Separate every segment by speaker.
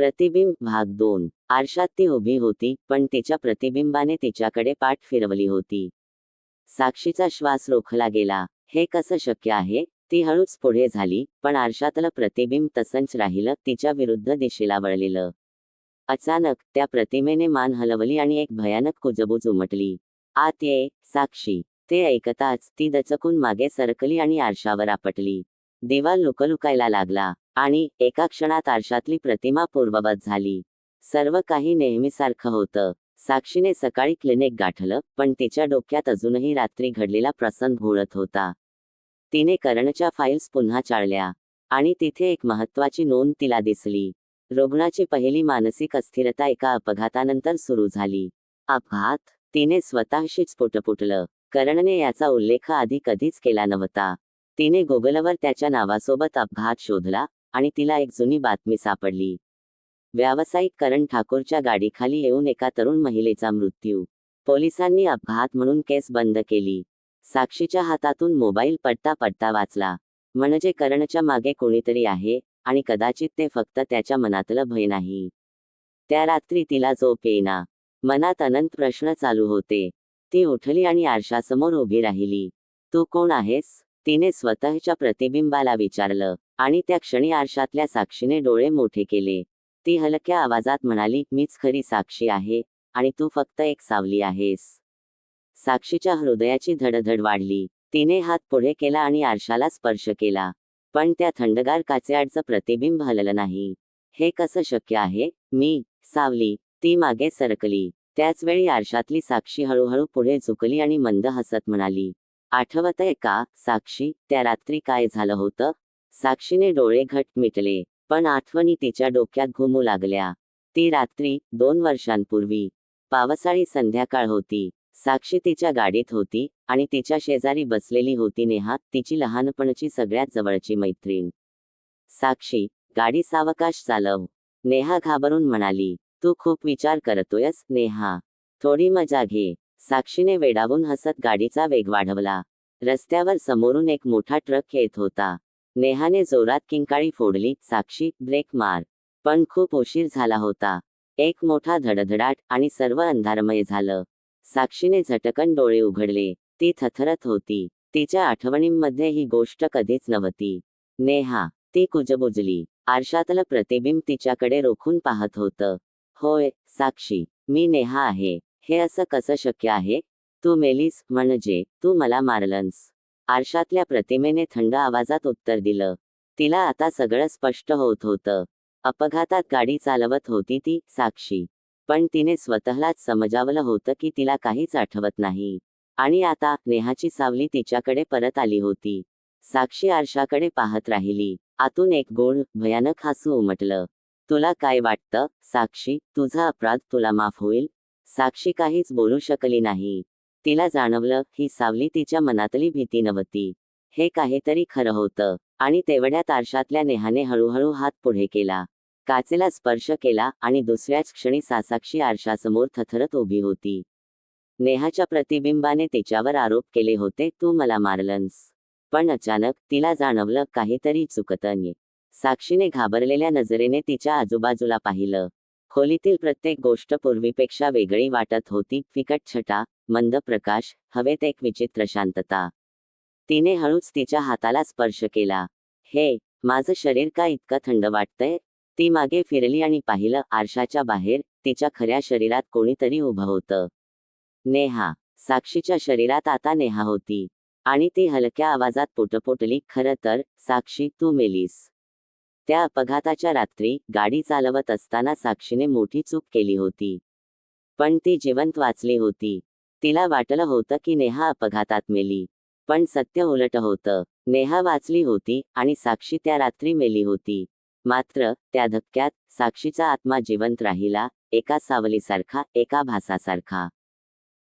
Speaker 1: प्रतिबिंब भाग दोन. आरशात ती उभी होती पण तिच्या प्रतिबिंबाने तिच्याकडे पाठ फिरवली होती. साक्षीचा श्वास रोखला गेला. हे कसं शक्य आहे? ती हळूच पुढे झाली पण आरशातलं प्रतिबिंब तसंच राहिलं तिच्या विरुद्ध दिशेला वळलेलं. अचानक त्या प्रतिमेने मान हलवली आणि एक भयानक कुजबूज उमटली. आत ये साक्षी. ते ऐकताच ती दचकून मागे सरकली आणि आरशावर आपटली. दिवा लुकलुकायला लागला. आणि एका क्षणात आरशातली प्रतिमा पूर्ववत झाली. सर्व काही नेहमीसारखं होतं. साक्षीने सकाळी क्लिनिक गाठलं पण तिच्या डोक्यात अजूनही रात्री घडलेला प्रसंग घोळत होता. तिने करणच्या फाईल्स पुन्हा चाळल्या. आणि तिथे एक महत्वाची नोंद तिला दिसली. रुग्णाची पहिली मानसिक अस्थिरता एका अपघातानंतर सुरू झाली. अपघात? तिने स्वतःशीच पुटपुटलं. करणने याचा उल्लेख आधी कधीच केला नव्हता. तिने गुगलवर त्याच्या नावासोबत अपघात शोधला आणि तिला एक जुनी बातमी सापडली. व्यावसायिक करण ठाकूरच्या गाडीखाली येऊन एका तरुण महिलेचा मृत्यू. पोलिसांनी अपघात म्हणून केस बंद केली. साक्षीच्या हातातून मोबाईल पडता पडता वाचला. म्हणजे करणच्या मागे कोणीतरी आहे आणि कदाचित ते फक्त त्याच्या मनातलं भय नाही. त्या रात्री तिला झोप येईना. मनात अनंत प्रश्न चालू होते. ती उठली आणि आरशासमोर उभी राहिली. तू कोण आहेस? तिने स्वतःच्या प्रतिबिंबाला विचारलं आणि त्या क्षणी आरशातल्या साक्षीने डोळे मोठे केले. ती हलक्या आवाजात म्हणाली मीच खरी साक्षी आहे आणि तू फक्त एक सावली आहेस. साक्षीच्या हृदयाची धडधड वाढली. तिने हात पुढे केला आणि आरशाला स्पर्श केला. पण त्या थंडगार काचेआडचं प्रतिबिंब हललं नाही. हे कसं शक्य आहे? मी सावली ती मागे सरकली. त्याचवेळी आरशातली साक्षी हळूहळू पुढे झुकली आणि मंद हसत म्हणाली आठवतंय का? साक्षी त्या रात्री काय झालं होतं? साक्षीने डोळे घट मिटले पण आठवणी तिच्या डोक्यात घुमू लागल्या. ती रात्री दोन वर्षांपूर्वी. पावसाळी संध्याकाळ होती. साक्षी तिच्या गाडीत होती आणि तिच्या शेजारी बसलेली होती नेहा तिची लहानपणची सगळ्यात जवळची मैत्रीण. साक्षी गाडी सावकाश चालव. नेहा घाबरून म्हणाली तू खूप विचार करतोयस नेहा. थोडी मजा घे. साक्षीने वेडावून हसत गाडीचा वेग वाढवला. रस्त्यावर समोरून एक मोठा ट्रक येत होता. नेहाने जोरात किंकाळी फोडली साक्षी ब्रेक मार. पण खूप उशीर झाला होता. एक मोठा धडधडाट आणि सर्व अंधारमय झालं. साक्षीने झटकन डोळे उघडले. ती थथरत होती. तिच्या आठवणींमध्ये ही गोष्ट कधीच नव्हती. नेहा ती कुजबुजली. आरशातलं प्रतिबिंब तिच्याकडे रोखून पाहत होतं. होय साक्षी मी नेहा आहे. हे असं कसं शक्य आहे? तू मेलीस म्हणजे तू मला मारलंस. आरशातल्या प्रतिमेने थंड आवाजात उत्तर दिलं. तिला आता सगळं स्पष्ट होत होतं. अपघातात गाडी चालवत होती ती साक्षी. पण तिने स्वतःलाच समजावलं होतं की तिला काहीच आठवत नाही. आणि आता नेहाची सावली तिच्याकडे परत आली होती. साक्षी आरशाकडे पाहत राहिली. आतून एक गोड भयानक हसू उमटलं. तुला काय वाटतं साक्षी? तुझा अपराध तुला माफ होईल? साक्षी काहीच बोलू शकली नाही. तिला जाणवलं ही सावली तिच्या मनातली भीती नव्हती. हे काहीतरी खरं होतं आणि तेवढ्या आरशातल्या नेहाने हळूहळू हात पुढे केला. काचेला स्पर्श केला आणि दुसऱ्याच क्षणी सासाक्षी आरशासमोर थथरत उभी होती. नेहाच्या प्रतिबिंबाने तिच्यावर आरोप केले होते तू मला मारलंस. पण अचानक तिला जाणवलं काहीतरी चुकतंय. साक्षीने घाबरलेल्या नजरेने तिच्या आजूबाजूला पाहिलं. खोलीतील प्रत्येक गोष्ट पूर्वीपेक्षा वेगळी वाटत होती. फिकट छटा मंद प्रकाश हवेत एक विचित्र शांतता. तिने हळूच तिच्या हाताला स्पर्श केला. हे माझं शरीर का इतकं थंड वाटतंय ती मागे फिरली आणि पाहिलं आरशाच्या बाहेर तिच्या खऱ्या शरीरात कोणीतरी उभं होतं. नेहा साक्षीच्या शरीरात आता नेहा होती आणि ती हलक्या आवाजात पोटपोटली खरं तर साक्षी तू मेलीस. त्या अपघाताच्या रात्री गाडी चालवत असताना साक्षीने मोठी चूक केली होती. पण ती जिवंत वाचली होती. तिला वाटलं होतं की नेहा अपघातात मेली. पण सत्य उलट होतं. नेहा वाचली होती आणि साक्षी त्या रात्री मेली होती. मात्र त्या धक्क्यात साक्षीचा आत्मा जिवंत राहिला एका सावलीसारखा एका भासासारखा.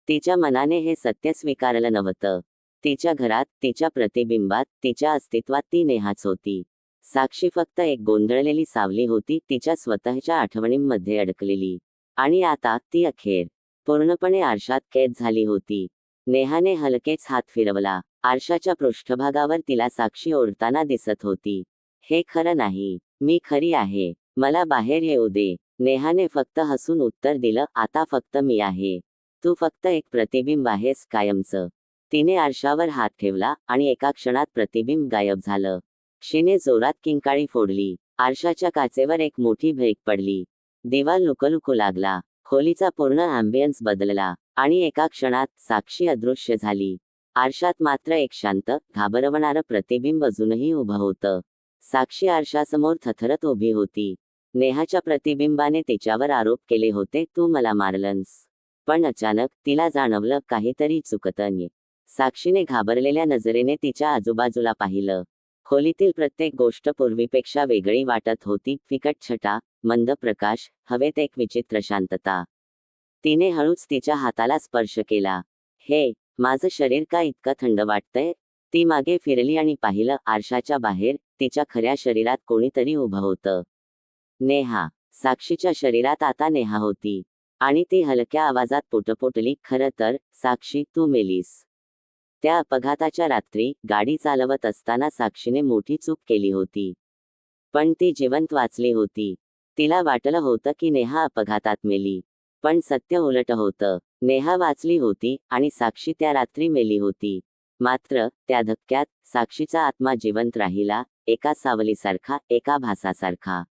Speaker 1: तिच्या मनाने हे सत्य स्वीकारलं नव्हतं. तिच्या घरात तिच्या प्रतिबिंबात तिच्या अस्तित्वात ती नेहाच होती. साक्षी फक्त एक गोंधळलेली सावली होती तिच्या स्वतःच्या आठवणींमध्ये अडकलेली. आणि आता ती अखेर पूर्णपणे आरशात कैद झाली होती. नेहाने हलकेच हात फिरवला. आरशाच्या पृष्ठभागावर तिला साक्षी ओढताना दिसत होती. हे खरं नाही. मी खरी आहे. मला बाहेर येऊ दे. नेहाने फक्त हसून उत्तर दिलं आता फक्त मी आहे. तू फक्त एक प्रतिबिंब आहेस कायमचं. तिने आरशावर हात ठेवला आणि एका क्षणात प्रतिबिंब गायब झालं. क्षीने जोरात किंकाळी फोडली. आरशाच्या काचेवर एक मोठी भेक पडली. दिवाल लुकलुकू लागला. खोलीचा पूर्ण अँबियन्स बदलला आणि एका क्षणात साक्षी अदृश्य झाली. आरशात मात्र एक शांत घाबरवणारं प्रतिबिंब अजूनही उभं होतं. साक्षी आरशासमोर थथरत उभी होती. नेहाच्या प्रतिबिंबाने तिच्यावर आरोप केले होते तू मला मारलंस. पण अचानक तिला जाणवलं काहीतरी चुकतंय. साक्षीने घाबरलेल्या नजरेने तिच्या आजूबाजूला पाहिलं. खोलीतील प्रत्येक गोष्ट पूर्वीपेक्षा वेगळी वाटत होती. फिकट छटा मंद प्रकाश हवेत एक विचित्र शांतता. तिने हळूच तिच्या हाताला स्पर्श केला. हे माझं शरीर का इतकं थंड वाटतंय ती मागे फिरली आणि पाहिलं आरशाच्या बाहेर तिच्या खऱ्या शरीरात कोणीतरी उभं होतं. नेहा साक्षीच्या शरीरात आता नेहा होती. आणि ती हलक्या आवाजात पोटपोटली खरं तर साक्षी तू मेलीस. त्या अपघाताच्या रात्री गाडी चालवत असताना साक्षीने मोठी चूक केली होती. पण ती जिवंत वाचली होती. तिला वाटलं होतं की नेहा अपघातात मेली. पण सत्य उलट होतं. नेहा वाचली होती आणि साक्षी त्या रात्री मेली होती. मात्र त्या धक्क्यात साक्षीचा आत्मा जिवंत राहिला एका सावलीसारखा एका भासासारखा.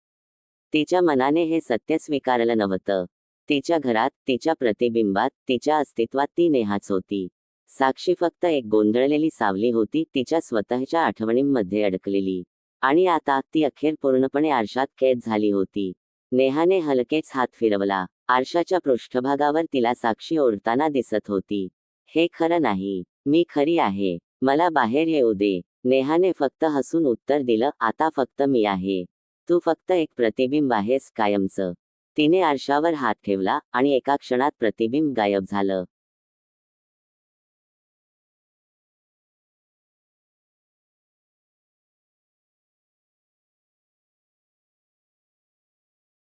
Speaker 1: तिच्या मनाने हे सत्य स्वीकारलं नव्हतं. तिच्या घरात तिच्या प्रतिबिंबात तिच्या अस्तित्वात ती नेहाच होती. साक्षी फक्त एक गोंधळलेली सावली होती तिच्या स्वतःच्या आठवणींमध्ये अडकलेली. आणि आता ती अखेर पूर्णपणे आरशात कैद झाली होती. नेहाने हलकेच हात फिरवला. आरशाच्या पृष्ठभागावर तिला साक्षी ओढताना दिसत होती. हे खरं नाही. मी खरी आहे. मला बाहेर येऊ दे. नेहाने फक्त हसून उत्तर दिलं आता फक्त मी आहे. तू फक्त एक प्रतिबिंब आहेस कायमचं. तिने आरशावर हात ठेवला आणि एका क्षणात प्रतिबिंब गायब झालं.